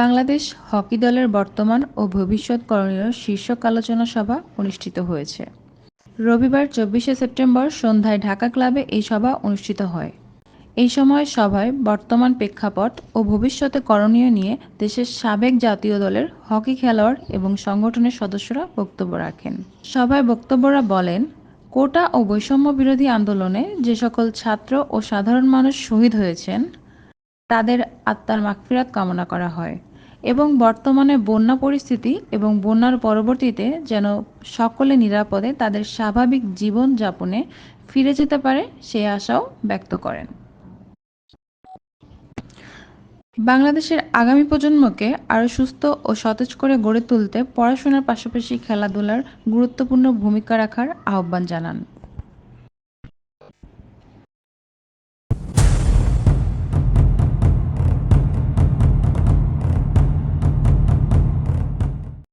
Bangladesh hockey দলের বর্তমান ও ভবিষ্যৎ করণীয় শীর্ষক আলোচনা সভা অনুষ্ঠিত হয়েছে। রবিবার চব্বিশে সেপ্টেম্বর সন্ধ্যায় ঢাকা ক্লাবে এই সভা অনুষ্ঠিত হয়। এই সময় সভায় বর্তমান প্রেক্ষাপট ও ভবিষ্যতে করণীয় নিয়ে দেশের সাবেক জাতীয় দলের হকি খেলোয়াড় এবং সংগঠনের সদস্যরা বক্তব্য রাখেন। সভায় বক্তব্যরা বলেন, কোটা ও বৈষম্য বিরোধী আন্দোলনে যে সকল ছাত্র ও সাধারণ মানুষ শহীদ হয়েছেন, তাদের আত্মার মাগফিরাত কামনা করা হয়। এবং বর্তমানে বন্যা পরিস্থিতি এবং বন্যার পরবর্তীতে যেন সকলে নিরাপদে তাদের স্বাভাবিক জীবন যাপনে ফিরে যেতে পারে, সেই আশাও ব্যক্ত করেন। বাংলাদেশের আগামী প্রজন্মকে আরও সুস্থ ও সতেজ করে গড়ে তুলতে পড়াশোনার পাশাপাশি খেলাধুলার গুরুত্বপূর্ণ ভূমিকা রাখার আহ্বান জানান।